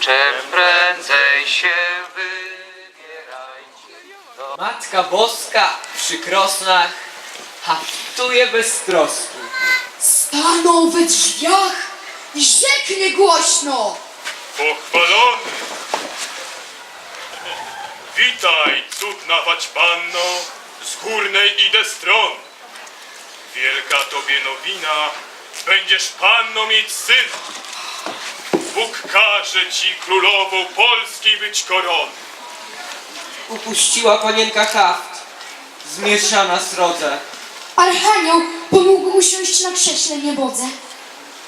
Czym prędzej się wybierajcie. Matka Boska przy krosnach haftuje bez troski. Stanął we drzwiach i rzeknie głośno. Pochwalony! Witaj, cudna wać panno, z górnej idę stron. Wielka tobie nowina, będziesz panną mieć syna. Bóg każe ci królową Polski być koron. Upuściła panienka haft, zmieszana srodze. Archanioł pomógł usiąść na krześle niebodze.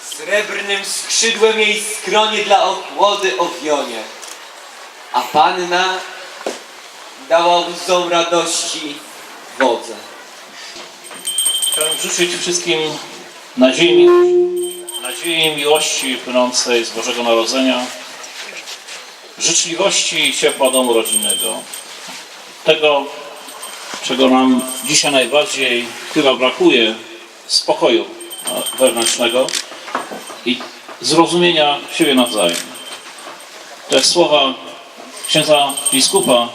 Srebrnym skrzydłem jej skronie dla ochłody owionie. A panna dała łzom radości wodze. Chciałem życzyć wszystkim nadziei, miłości, nadziei miłości płynącej z Bożego Narodzenia, życzliwości i ciepła domu rodzinnego. Tego, czego nam dzisiaj najbardziej chyba brakuje, spokoju wewnętrznego i zrozumienia siebie nawzajem. Te słowa księdza biskupa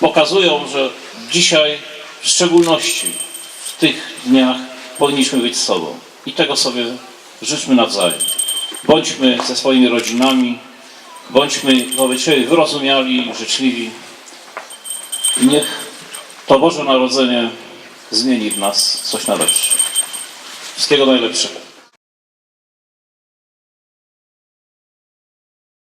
pokazują, że dzisiaj w szczególności w tych dniach powinniśmy być z sobą. I tego sobie życzmy nawzajem. Bądźmy ze swoimi rodzinami, bądźmy wobec siebie wyrozumiali, życzliwi. I niech to Boże Narodzenie zmieni w nas coś na lepsze. Wszystkiego najlepszego.